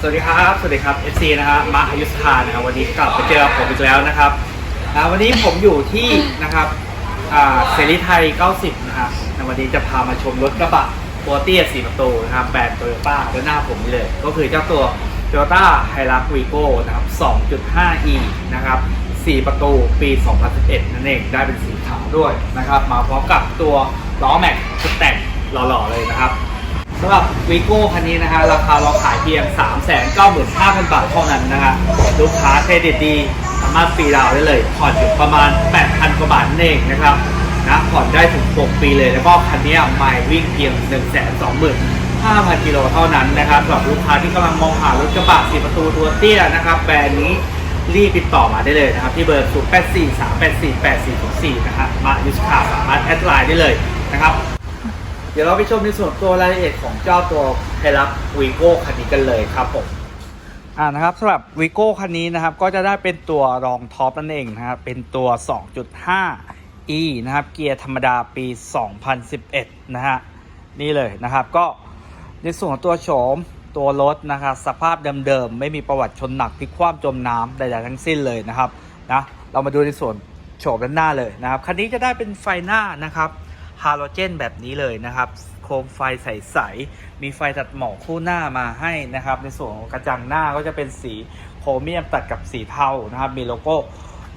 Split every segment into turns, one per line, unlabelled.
สวัสดีครับ สวัสดีครับ FC นะครับมาอายุสธานะครับวันนี้กลับมาเจอผมอีกแล้วนะครับอ่าวันนี้ผมอยู่ที่นะครับอ่าเสรีไทย 90 นะครับในวันนี้จะพามาชมรถกระบะตัวเตี้ย4ประตูนะครับแบรนด์โตโยต้าด้านหน้าผมนี่เลย ก็คือเจ้าตัว Toyota Hilux Vigo นะครับ 2.5e นะครับ4ประตูปี 2011 นั่นเองได้เป็นสีขาวด้วยนะครับ มาพร้อมกับตัวล้อแม็กซ์ชุดแต่งหล่อๆเลยนะครับ สำหรับวีโก้คันนี้นะฮะราคาเราขายเพียง 395,000 บาทเท่านั้นนะฮะลูกค้าเครดิตดี สามารถฟรีดาวได้เลยผ่อนอยู่ประมาณ 8,000 กว่าบาทนั่นเองนะครับนะผ่อนได้ถึง 6 ปีเลย แล้วก็คันนี้ไม่วิ่งเพียง 125,000 กิโลเท่านั้นนะครับสำหรับลูกค้าที่กำลังมองหารถกระบะ4ประตูตัวเตี้ยนะครับแบรนด์นี้รีบติดต่อมาได้เลยนะครับ ที่เบอร์ 0 8 4 3 8 4 8 4 4นะฮะมายุสคาสามารถแอดไลน์ได้เลยนะครับ ดี๋ยวเราไปชมในส่วนตัวรายละเอียดของเจ้าตัวไฮรักวีโก้คันนี้กันเลยครับผมอ่านะครับสำหรับวีโก้คันนี้นะครับก็จะได้เป็นตัวรองท็อปนั่นเองนะครับเป็นตัว 2.5 e นะครับเกียร์ธรรมดาปี 2011 นะฮะนี่เลยนะครับก็ในส่วนของตัวโฉมตัวรถนะครับสภาพเดิมๆไม่มีประวัติชนหนักพลิกคว่ำจมน้ำใดๆทั้งสิ้นเลยนะครับนะเรามาดูในส่วนโฉมด้านหน้าเลยนะครับคันนี้จะได้เป็นไฟหน้านะครับ ฮาโลเจนแบบนี้เลยนะครับ โคมไฟใสๆมีไฟตัดหมอกคู่หน้ามาให้นะครับ ในส่วนของกระจังหน้าก็จะเป็นสีโครเมียมตัดกับสีเทานะครับ มีโลโก้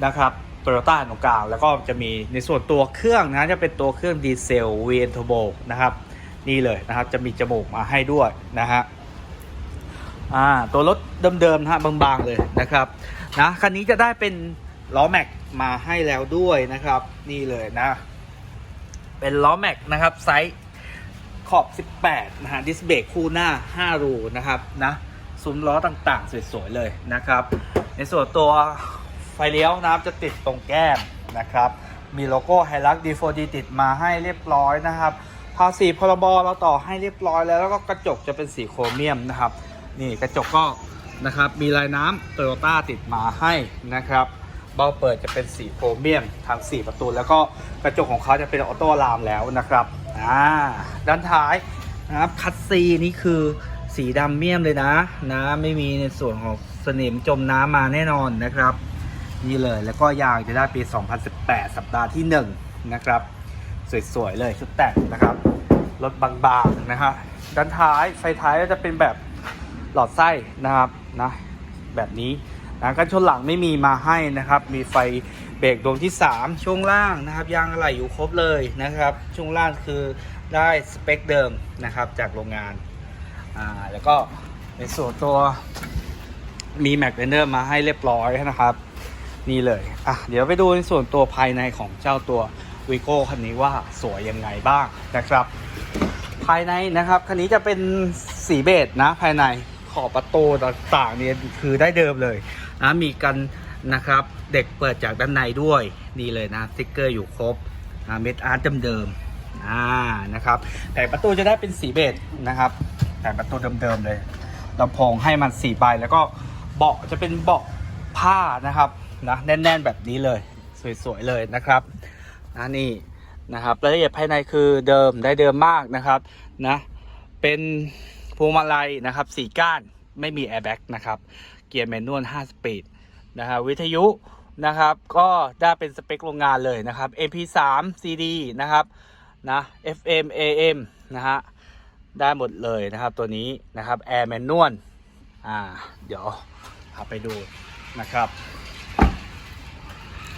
นะครับโตโยต้าตรงกลางแล้วก็จะมีในส่วนตัวเครื่องนะจะเป็นตัวเครื่องดีเซล VN Turbo นะครับนี่เลยนะครับจะมีจมูกมาให้ด้วยนะฮะอ่าตัวรถเดิมๆนะฮะบางๆเลยนะครับนะคันนี้จะได้เป็นล้อแม็กมาให้แล้วด้วยนะครับ นี่เลยนะ เป็นล้อแม็กนะครับไซส์ขอบ 18 นะฮะดิสเบรกคู่หน้า 5 รูนะครับนะซุ้มล้อต่างๆ สวย ๆ เลยนะครับ ในส่วนตัวไฟเลี้ยวนะครับจะติดตรงแก้มนะครับ มีโลโก้ไฮลัก D4D ติดมาให้เรียบร้อยนะครับภาษีพรบเราต่อให้เรียบร้อยแล้วแล้วก็กระจกจะเป็นสีโครเมียมนะครับ นี่กระจกก็นะครับมีลายน้ำโตโยต้าติดมาให้นะครับ เบ้าเปิดจะเป็นสีโครเมียมทั้ง4 ประตู แล้วก็กระจกของเขาจะเป็นออโต้ลามแล้วนะครับอ่าด้านท้ายนะครับคัตซีนี่คือสีดำเมียมเลยนะนะไม่มีในส่วนของสนิมจมน้ำมาแน่นอนนะครับ นี่เลยแล้วก็ยางจะได้ปี 2018 สัปดาห์ที่ 1 นะครับ สวย ๆ เลยชุดแต่งนะครับรถบางๆนะฮะด้านท้ายไฟท้ายก็จะเป็นแบบหลอดไส้นะครับนะแบบนี้ นะกันชนหลังไม่มีมาให้นะครับ มีไฟเบรกดวงที่ 3 ช่วงล่างนะครับยางอะไหล่อยู่ครบเลยนะครับ ช่วงล่างคือได้สเปคเดิมนะครับจากโรงงานอ่าแล้วก็ในส่วนตัวมีแม็กเนอร์มาให้เรียบร้อยนะครับ นี่เลยอะเดี๋ยวไปดูในส่วนตัวภายในของเจ้าตัววิโก้คันนี้ว่าสวยยังไงบ้างนะครับ ภายในนะครับคันนี้จะเป็นสีเบจนะภายในขอบประตูต่างๆเนี่ยคือได้เดิมเลย นะมีกันนะครับเด็กเปิดจากด้านในด้วยนี่เลยนะสติกเกอร์อยู่ครบนะเม็ดอาร์ตเดิมๆอ่านะครับแต่ประตูจะได้เป็นสีเบจนะครับแต่ประตูเดิมๆเลยลำโพงให้มันสี่ใบแล้วก็เบาะจะเป็นเบาะผ้านะครับนะแน่นๆแบบนี้เลยสวยๆเลยนะครับนะนี่นะครับรายละเอียดภายในคือเดิมได้เดิมมากนะครับนะเป็นพวงมาลัยนะครับสีก้านไม่มีแอร์แบ็กนะครับ เกียร์แมนนวล5สปีดนะครับวิทยุนะครับก็ได้เป็นสเปคโรงงานเลยนะครับ MP3 CD นะครับนะ FM AM นะฮะได้หมดเลยนะครับตัวนี้นะครับแอร์แมนนวลอ่าเดี๋ยวพาไปดูนะครับ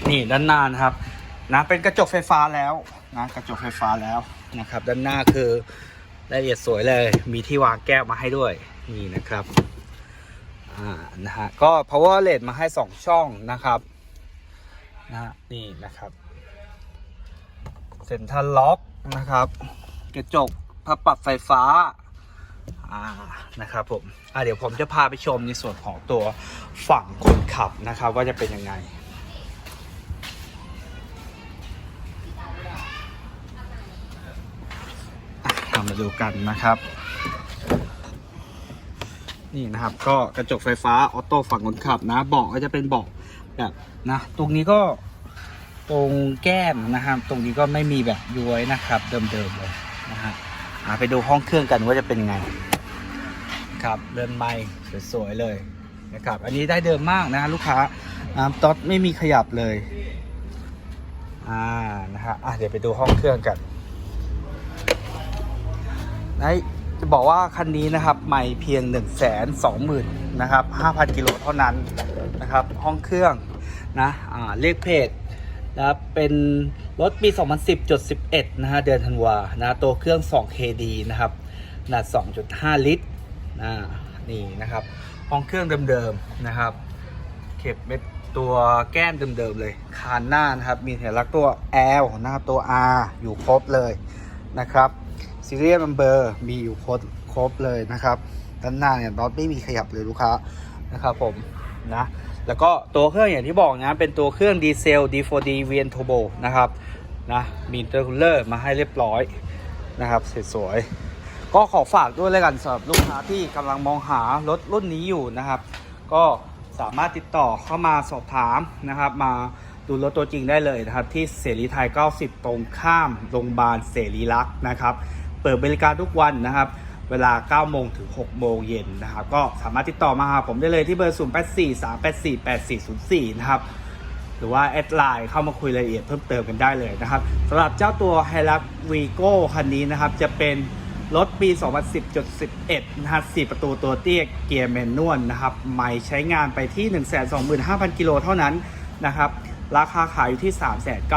นี่ด้านหน้านะครับนะเป็นกระจกไฟฟ้าแล้วนะกระจกไฟฟ้าแล้วนะครับ ด้านหน้าคือรายละเอียดสวยเลย มีที่วางแก้วมาให้ด้วยนี่นะครับ อ่านะฮะก็ power LED มาให้ 2 ช่องนะครับนะฮะนี่นะครับเซ็นทรัลล็อกนะครับ กระจกพับปรับไฟฟ้าอ่านะครับผมอ่าเดี๋ยวผมจะพาไปชมในส่วนของตัวฝั่งคนขับนะครับ ว่าจะเป็นยังไงมาดูกันนะครับ นี่นะครับ ก็กระจกไฟฟ้าออโต้ฝั่งคนขับนะเบาะก็จะเป็นเบาะแบบนะ ตรงนี้ก็ตรงแก้มนะครับ ตรงนี้ก็ไม่มีแบบย้วยนะครับ เดิมๆเลยนะฮะไปดูห้องเครื่องกันว่าจะเป็นยังไง ครับเรือนไม้สวยๆเลยนะครับ อันนี้ได้เดิมมากนะลูกค้าน้ำต๊อดไม่มีขยับเลย อ่า นะฮะอะเดี๋ยวไปดูห้องเครื่องกันไอ จะบอกว่าคันนี้นะครับใหม่เพียง 1 2 0 0 0 0นะครับ5,000 กิโลเท่านั้นนะครับ ห้องเครื่องนะเลขเพจนะครับเป็นรถปี 2010.11 นะฮะเดือนธันวานะตัวเครื่อง 2KD นะครับขนาด 2.5 ลิตรอ่านี่นะครับ ห้องเครื่องเดิมๆนะครับ เข็บเม็ดตัวแก้มเดิมๆเลย คานหน้านะครับ มีสัญลักษณ์ตัว L นะครับตัว R อยู่ครบเลยนะครับ ซีเรียลนัมเบอร์มีอยู่ครบครบเลยนะครับ ด้านหน้าเนี่ยน็อตไม่มีขยับเลยลูกค้านะครับผมนะแล้วก็ตัวเครื่องอย่างที่บอกนะ เป็นตัวเครื่องดีเซล D4D VN Turbo นะครับนะมีเตอร์คูลเลอร์มาให้เรียบร้อยนะครับสวยๆก็ขอฝากด้วยแล้วกันสำหรับลูกค้าที่กำลังมองหารถรุ่นนี้อยู่นะครับ ก็สามารถติดต่อเข้ามาสอบถามนะครับ มาดูรถตัวจริงได้เลยนะครับ ที่เสรีไทย 90 ตรงข้ามโรงพยาบาลเสรีรักษ์นะครับ เปิดบริการทุกวันนะครับ เวลา 9 โมงถึง 6 โมงเย็นนะครับ ก็สามารถติดต่อมาหาผมได้เลยที่เบอร์ 0843848404 นะครับ หรือว่าแอดไลน์เข้ามาคุยรายละเอียดเพิ่มเติมกันได้เลยนะครับสำหรับเจ้าตัว h i l u x v i g o คันนี้นะครับ จะเป็นรถปี 2010.11 นะฮะ4ประตูตัวเตี้ยเกียร์แมนนวลนะครับไม่ใช้งานไปที่ 125,000 กิโลเท่านั้นนะครับ ราคาขายอยู่ที่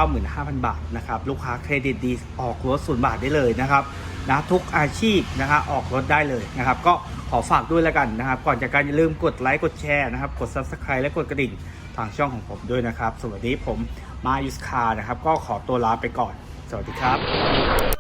395,000 บาทนะครับ ลูกค้าเครดิตดีออกรถศูนย์บาทได้เลยนะครับ นะทุกอาชีพนะครับออกรถได้เลยนะครับ ก็ขอฝากด้วยแล้วกันนะครับ ก่อนจากการอย่าลืมกดไลค์กดแชร์นะครับ กด Subscribe และกดกระดิ่งทางช่องของผมด้วยนะครับสวัสดีผมมายุสคานะครับ ก็ขอตัวลาไปก่อน สวัสดีครับ